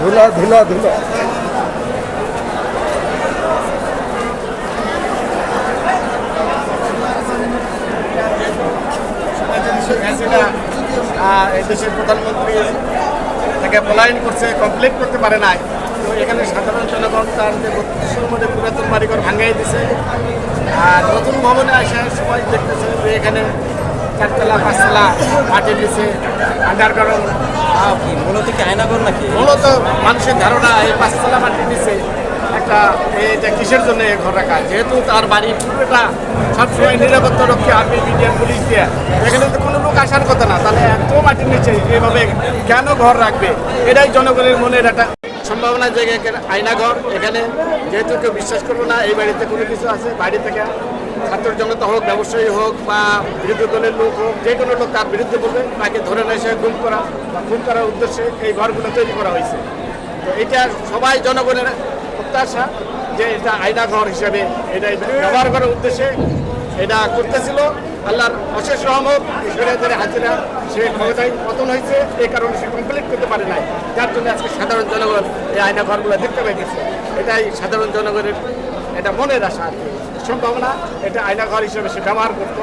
ধুলা ধুলা ধুলা। দেশের প্রধানমন্ত্রী তাকে পলায়ন করছে কমপ্লিট করতে পারে নাই। তো এখানে সাধারণ জনগণ তার যে বত্রিশের মধ্যে পুরাতন বাড়িঘর ভাঙাই দিছে। আর নতুন ভবনে আসে সবাই দেখতেছে যে এখানে চারতলা পাঁচতলা মাটির নিচে আন্ডারগ্রাউন্ড মূলত কি আয়নাগর নাকি? মূলত মানুষের ধারণা এই পাঁচতলা মাটির নিচে একটা এটা কিসের জন্য এই ঘর রাখা যেহেতু তার বাড়ি পুরোটা সবসময় নিরাপত্তা রক্ষী আর্মি মিডিয়ার পুলিশ দিয়ে। এখানে তো কোনো লোক আসার কথা না। তাহলে এত মাটির নিচে এভাবে কেন ঘর রাখবে? এটাই জনগণের মনের একটা সম্ভাবনা যে আয়নাঘর এখানে যেহেতু কেউ বিশ্বাস করব না এই বাড়িতে কোনো কিছু আছে? বাড়ি থেকে ছাত্র জনতা হোক, ব্যবসায়ী হোক বা বিরোধী দলের লোক হোক, যে কোনো লোক তার বিরুদ্ধে বলবে, তাকে ধরে নিয়ে এসে গুম করা, বা খুন করার উদ্দেশ্যে এই ঘরগুলো তৈরি করা হয়েছে। তো এটা সবাই জনগণের প্রত্যাশা যে এটা আয়না ঘর হিসাবে এটা ব্যবহার করার উদ্দেশ্যে এটা করতেছিল। আল্লাহর অশেষ রহমত, ঈশ্বরের হাজিরা, সে ক্ষমতায় পতন হয়েছে এই কারণে সে কমপ্লিট করতে পারে নাই। যার জন্য আজকে সাধারণ জনগণ এই আয়না ঘরগুলো দেখতে পাইতেছে। এটাই সাধারণ জনগণের এটা মনের আশা আর কি। সম্ভাবনা এটা আয়না ঘর হিসেবে সে ব্যবহার করতো।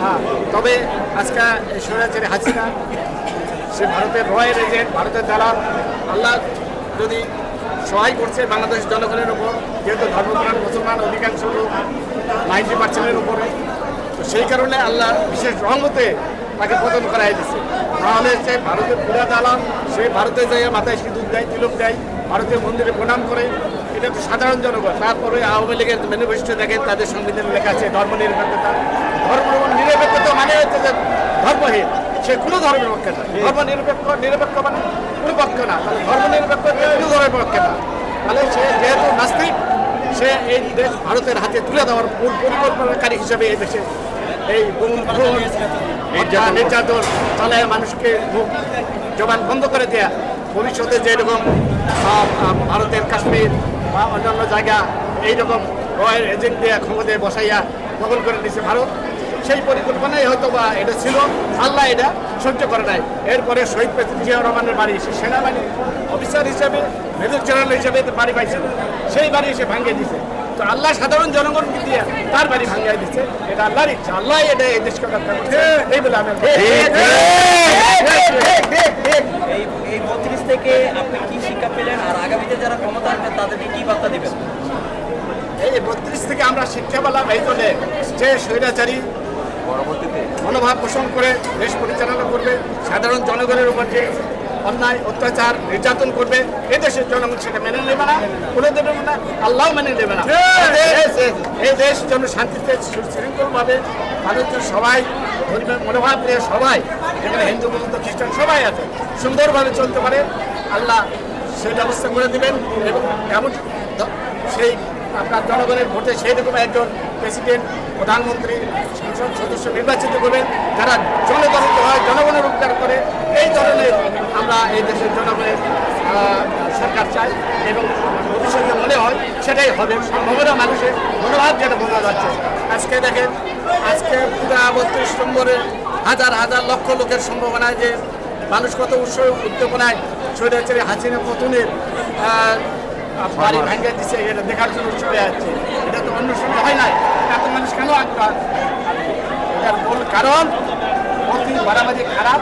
হ্যাঁ তবে আজকে এই স্বৈরাচারী হাসিনা, সে ভারতের রয়ের এজেন্ট, ভারতের দালাল, আল্লাহ যদি সহায় করছে বাংলাদেশ জনগণের উপর, যেহেতু ধর্মপ্রাণ, মুসলমান অধিকাংশ লোক নাইনটি পার্সেন্টের উপরে, তো সেই কারণে আল্লাহ বিশেষ রহমতে তাকে পতন করাই দিচ্ছে নাহলে সে ভারতের পুরা দালাল, সে ভারতে যাই মাথায় সিঁদুর দেয়, তিলক দেয়, ভারতীয় মন্দিরে প্রণাম করে এটা তো সাধারণ জনগণ। তারপরে আওয়ামী লীগের ম্যানিফেস্টো দেখেন তাদের সংবিধানে লেখা আছে ধর্ম নিরপেক্ষতা ধর্ম নিরপেক্ষতা মানে হচ্ছে যে ধর্মহীন। সে কোনো ধর্মের পক্ষে না। ধর্ম নিরপেক্ষ নিরপেক্ষ মানে কোনো পক্ষ না। তাহলে ধর্ম নিরপেক্ষ কোনো ধর্মের পক্ষে না। তাহলে সে যেহেতু নাস্তিক সে এই দেশ ভারতের হাতে তুলে দেওয়ার মূল পরিকল্পনাকারী হিসেবে এই দেশে এই নির্যাতন। চালায় মানুষকে মুখ জবান বন্ধ করে দেয়া। ভবিষ্যতে যেরকম ভারতের কাশ্মীর বা অন্যান্য জায়গা এইরকম রয়ের এজেন্ট দিয়ে ক্ষমতায় বসাইয়া দখল করে নিচ্ছে ভারত সেই পরিকল্পনাই হয়তো বা এটা ছিল আল্লাহ এটা সহ্য করে নাই এরপরে শহীদ প্রেসিডেন্ট জিয়া রহমানের বাড়ি সে সেনাবাহিনী অফিসার হিসেবে মেজর জেনারেল হিসেবে বাড়ি পাইছিল সেই বাড়ি সে ভাঙিয়ে দিছে তো আল্লাহ সাধারণ জনগণকে দিয়ে তার বাড়ি ভাঙিয়ে দিচ্ছে এটা আল্লাহর ইচ্ছা আল্লাহ এটা এই দেশকে এই বলে আমি এই এই বত্রিশ থেকে আপনি কি শিক্ষা পেলেন আর আগামীতে যারা ক্ষমতা আসবেন তাদেরকে কি বার্তা দিবেন এই বত্রিশ থেকে পেলাম এই জন্য যে স্বৈরাচারী মনোভাব পোষণ করে দেশ পরিচালনা করবে সাধারণ জনগণের উপর যে অন্যায় অত্যাচার নির্যাতন করবে এই দেশের জনগণ সেটা মেনে নেবে না করে দেবে না আল্লাহ মেনে নেবে না। এই- দেশ যেন শান্তিতে সুশৃঙ্খলভাবে মানুষজন সবাই ধর্মীয় মনোভাব নিয়ে সবাই যেখানে হিন্দু বৌদ্ধ খ্রিস্টান সবাই আছে সুন্দরভাবে চলতে পারে আল্লাহ সেই ব্যবস্থা করে দেবেন এবং এমন সেই আপনার জনগণের ভোটে সেই রকম একজন প্রেসিডেন্ট, প্রধানমন্ত্রী, সংসদ সদস্য নির্বাচিত করবেন, যারা জনগণিত হয়, জনগণের উপকার করে, এই ধরনের আমরা এই দেশের জনগণের সরকার চাই এবং ভবিষ্যতে মনে হয়, সেটাই হবে। সম্ভাবনা মানুষের মনোভাব যেটা বোঝা যাচ্ছে। আজকে দেখেন, আজকে পুরা বত্রিশ নম্বরে হাজার হাজার লক্ষ লোকের সম্ভাবনা যে মানুষ কত উৎস উদ্দীপনায়, স্বৈরাচারী হাসিনা পতনের বাড়ি ভেঙে দিচ্ছে এটা দেখার জন্য চলে যাচ্ছে। এটা তো অন্য সময় হয় নাই। এত মানুষ কেন আটকা? এটার মূল কারণ, অতি বাড়াবাড়ি খারাপ।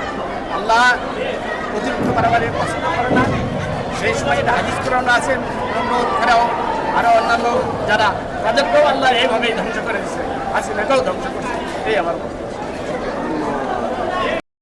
আল্লাহ অতিরিক্ত বাড়াবাড়ি পছন্দ করে না। সেই সময় এটা হাদিস আছেন অন্য ফেরাও আরও অন্যান্য যারা, তাদেরকেও আল্লাহ এইভাবেই ধ্বংস করে দিচ্ছে হাসিনাকেও ধ্বংস করছে এই আমার।